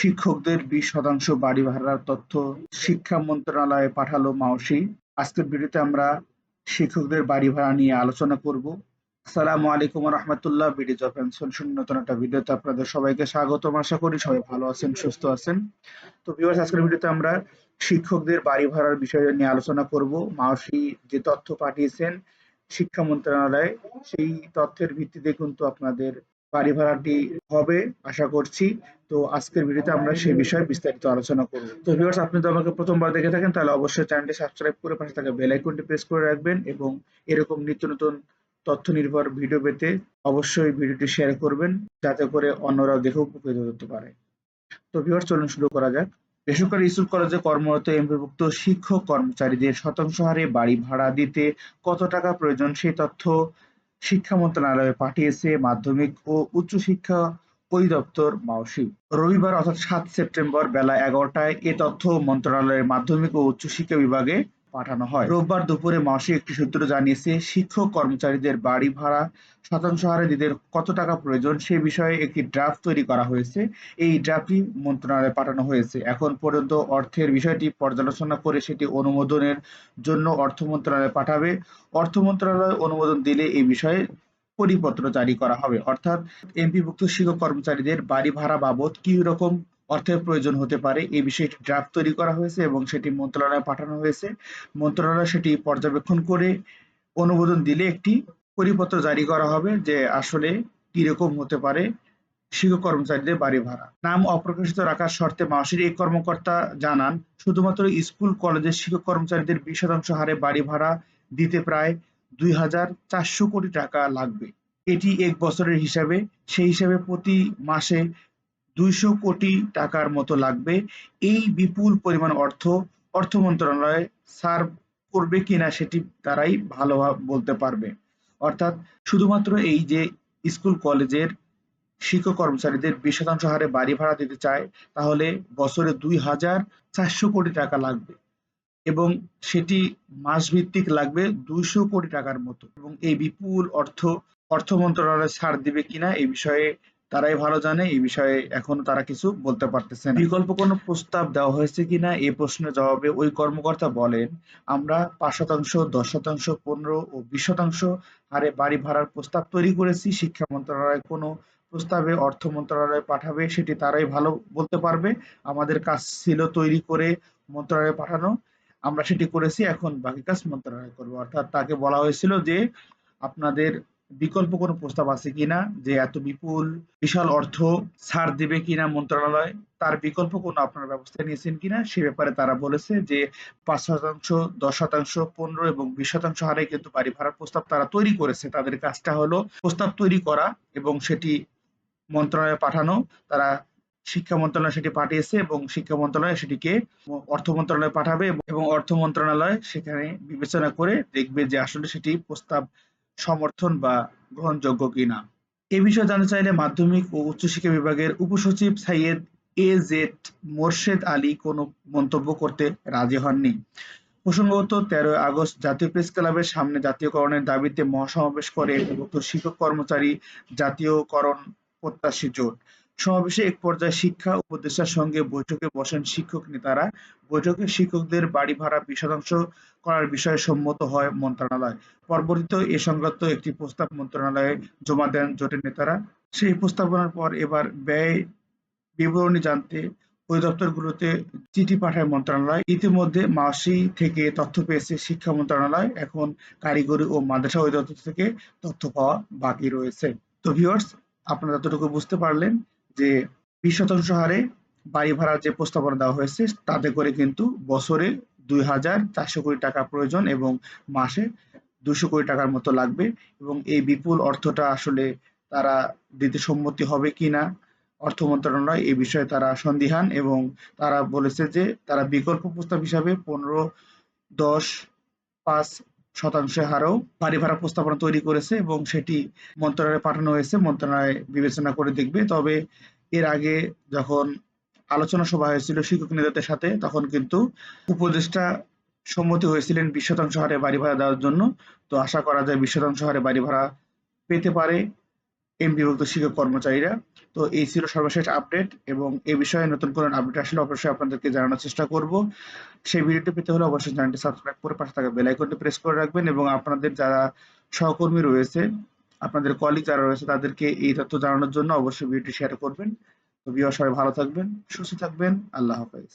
শিক্ষকদের বিশ শতাংশ বাড়ি ভাড়ার তথ্য শিক্ষা মন্ত্রণালয়ে পাঠালো মাওসি আজকের ভিডিওতে আমরা শিক্ষকদের বাড়ি ভাড়া নিয়ে আলোচনা করব। আসসালামু আলাইকুম রহমতুল্লাহ, বিডি জব অ্যান্ড সলিউশন নতুন একটা ভিডিওতে আপনাদের সবাইকে স্বাগতম। আশা করি সবাই ভালো আছেন, সুস্থ আছেন। তো ভিউয়ার্স আজকের ভিডিওতে আমরা শিক্ষকদের বাড়ি ভাড়ার বিষয় নিয়ে আলোচনা করব। মাওসি যে তথ্য পাঠিয়েছেন শিক্ষা মন্ত্রণালয়ে, সেই তথ্যের ভিত্তিতে কিন্তু আপনাদের বাড়ি ভাড়াটি হবে, আশা করছি। তো আজকের ভিডিওতে আমরা সেই বিষয়ে বিস্তারিত আলোচনা করব। তো ভিউয়ার্স আপনি যদি আমাকে প্রথমবার দেখে থাকেন, তাহলে অবশ্যই চ্যানেলটি সাবস্ক্রাইব করে পাশে থাকা বেল আইকনটি প্রেস করে রাখবেন এবং এরকম নিত্য নতুন তথ্য নির্ভর ভিডিও পেতে অবশ্যই ভিডিওটি শেয়ার করবেন, যাতে করে অন্যরাও দেখে উপকৃত হতে পারে। তো ভিউয়ার্স চলুন শুরু করা যাক। বেসরকারি স্কুল, কলেজে কর্মরত এমপিভুক্ত শিক্ষক কর্মচারীদের শতাংশ হারে বাড়ি ভাড়া দিতে কত টাকা প্রয়োজন, সেই তথ্য শিক্ষা মন্ত্রণালয়ে পাঠিয়েছে মাধ্যমিক ও উচ্চশিক্ষা অধিদপ্তর মাওসি। রবিবার অর্থাৎ সাত সেপ্টেম্বর বেলা এগারোটায় এ তথ্য মন্ত্রণালয়ের মাধ্যমিক ও উচ্চশিক্ষা বিভাগে পাঠানো হয়। রোববার দুপুরে মাসে একটি সূত্র জানিয়েছে, শিক্ষক কর্মচারীদের বাড়ি ভাড়া শতাংশ হারে দিতে কত টাকা প্রয়োজন সে বিষয়ে একটি ড্রাফট তৈরি করা হয়েছে। এই ড্রাফটটি মন্ত্রণালয়ে পাঠানো হয়েছে। এখন পর্যন্ত অর্থের বিষয়টি পর্যালোচনা করে সেটি অনুমোদনের জন্য অর্থ মন্ত্রণালয়ে পাঠাবে। অর্থ মন্ত্রণালয় অনুমোদন দিলে এই বিষয়ে পরিপত্র জারি করা হবে। অর্থাৎ এমপিভুক্ত শিক্ষক কর্মচারীদের বাড়ি ভাড়া বাবদ কি রকম অর্থের প্রয়োজন হতে পারে। এই বিষয়ে একটি ড্রাফট তৈরি করা হয়েছে এবং সেটি মন্ত্রণালয়ে পাঠানো হয়েছে। মন্ত্রণালয় সেটি পর্যবেক্ষণ করে অনুমোদন দিলে একটি পরিপত্র জারি করা হবে যে আসলে কীরকম হতে পারে শিক্ষক কর্মচারীদের বাড়ি ভাড়া। নাম অপ্রকাশিত রাখার শর্তে মাসির এই কর্মকর্তা জানান, শুধুমাত্র স্কুল, কলেজের শিক্ষক কর্মচারীদের বিশ শতাংশ হারে বাড়ি ভাড়া দিতে প্রায় দুই হাজার চারশো কোটি টাকা লাগবে। এটি এক বছরের হিসাবে, সেই হিসাবে প্রতি মাসে দুইশো কোটি টাকার মতো লাগবে। এই বিপুল পরিমাণ অর্থ অর্থ মন্ত্রণালয় সার্ভ করবে কিনা সেটি তারাই ভালো বলতে পারবে। অর্থাৎ শুধুমাত্র এই যে স্কুল, কলেজের শিক্ষক কর্মচারীদের বিশ শতাংশ হারে বাড়ি ভাড়া দিতে চায়, তাহলে বছরে দুই হাজার চারশো কোটি টাকা লাগবে এবং সেটি মাস ভিত্তিক লাগবে দুইশো কোটি টাকার মতো। এবং এই বিপুল অর্থ অর্থ মন্ত্রণালয় ছাড় দিবে কিনা এই বিষয়ে তারাই ভালো জানে, এই বিষয়ে এখনও তারা কিছু বলতে পারতেছে না। বিকল্প কোনো প্রস্তাব দেওয়া হয়েছে কিনা এই প্রশ্নের জবাবে ওই কর্মকর্তা বলেন, আমরা পাঁচ শতাংশ, দশ শতাংশ, পনেরো ও বিশ শতাংশ হারে বাড়ি ভাড়ার প্রস্তাব তৈরি করেছি, শিক্ষা মন্ত্রণালয় কোনো প্রস্তাবে অর্থ মন্ত্রণালয় পাঠাবে, সেটি তারাই ভালো বলতে পারবে। আমাদের কাজ ছিল তৈরি করে মন্ত্রণালয়ে পাঠানো, আমরা সেটি করেছি, এখন বাকি কাজ মন্ত্রণালয় করবে। অর্থাৎ তাকে বলা হয়েছিল যে, আপনাদের বিকল্প কোনো প্রস্তাব আছে কিনা যে এত বিপুল, বিশাল অর্থ ছাড় দেবে কিনা মন্ত্রণালয়? তার বিকল্প কোনো আপনার ব্যবস্থা নিয়েছেন কিনা? সে ব্যাপারে তারা বলেছে যে পাঁচ শতাংশ, দশ শতাংশ, পনেরো এবং বিশ শতাংশ হারে কিন্তু বাড়ি ভাড়ার প্রস্তাব তারা তৈরি করেছে। তাদের কাজটা হলো প্রস্তাব তৈরি করা এবং সেটি মন্ত্রণালয়ে পাঠানো। তারা শিক্ষা মন্ত্রণালয় সেটি পাঠিয়েছে এবং শিক্ষা মন্ত্রণালয় সেটিকে অর্থ মন্ত্রণালয়ে পাঠাবে এবং অর্থ মন্ত্রণালয় সেখানে বিবেচনা করে দেখবে যে আসলে সেটি প্রস্তাব সমর্থন বা গ্রহণযোগ্য কিনা? এ বিষয়ে জানতে চাইলে মাধ্যমিক ও উচ্চশিক্ষা বিভাগের উপসচিব সাইয়েদ এ জেড মোর্শেদ আলী কোনো মন্তব্য করতে রাজি হননি। প্রসঙ্গত, তেরোই আগস্ট জাতীয় প্রেস ক্লাবের সামনে জাতীয়করণের দাবিতে মহাসমাবেশ করে শিক্ষক কর্মচারী জাতীয়করণ প্রত্যাশী জোট। সমাবেশে এক পর্যায়ে শিক্ষা উপদেষ্টার সঙ্গে বৈঠকে বসেন শিক্ষক নেতারা। বৈঠকে শিক্ষকদের বাড়ি ভাড়া বিশ শতাংশ করার বিষয়ে সম্মত হয় মন্ত্রণালয়। পরবর্তীতে এ সংক্রান্ত একটি প্রস্তাব মন্ত্রণালয়ে জমা দেন জোটের নেতারা। সেই প্রস্তাবনার পর এবার ব্যয় বিবরণী জানতে অধিদপ্তরগুলোতে চিঠি পাঠায় মন্ত্রণালয়। ইতিমধ্যে মাসি থেকে তথ্য পেয়েছে শিক্ষা মন্ত্রণালয়। এখন কারিগরি ও মাদ্রাসা অধিদপ্তর থেকে তথ্য পাওয়া বাকি রয়েছে। তো ভিউয়ার্স আপনারা যতটুকু বুঝতে পারলেন যে বিশ শতাংশ হারে বাড়ি ভাড়ার যে প্রস্তাবনা দেওয়া হয়েছে, তাতে করে কিন্তু বছরে দুই হাজার চারশো কোটি টাকা প্রয়োজন এবং মাসে দুশো কোটি টাকার মতো লাগবে এবং এই বিপুল অর্থটা আসলে তারা দিতে সম্মতি হবে কিনা অর্থ মন্ত্রণালয় এই বিষয়ে তারা সন্দিহান এবং তারা বলেছে যে তারা বিকল্প প্রস্তাব হিসাবে পনেরো, দশ, পাঁচ শতাংশ হারেও বাড়ি ভাড়া প্রস্তাবনা তৈরি করেছে এবং সেটি মন্ত্রণালয়ে পাঠানো হয়েছে। মন্ত্রণালয় বিবেচনা করে দেখবে। তবে এর আগে যখন আলোচনা সভা হয়েছিল শিক্ষক নেতাদের সাথে, তখন কিন্তু উপদেষ্টা সম্মতি হয়েছিলেন বিশ শতাংশ হারে বাড়ি ভাড়া দেওয়ার জন্য। তো আশা করা যায় বিশ শতাংশ হারে বাড়ি ভাড়া পেতে পারে এম বিভক্ত শিক্ষক কর্মচারীরা। তো এই ছিল সর্বশেষ আপডেট এবং এই বিষয়ে নতুন কোনো আপডেট আসলে অবশ্যই আপনাদেরকে জানানোর চেষ্টা করব। সেই ভিডিওটি পেতে হলে অবশ্যই চ্যানেলটি সাবস্ক্রাইব করে পাশে থাকা বেল আইকনটি প্রেস করে রাখবেন এবং আপনাদের যারা সহকর্মী রয়েছে, আপনাদের কলিগ যারা রয়েছে, তাদেরকে এই তথ্য জানানোর জন্য অবশ্যই ভিডিওটি শেয়ার করবেন। তো বিয়ে সবাই ভালো থাকবেন, সুস্থ থাকবেন, আল্লাহ হাফেজ।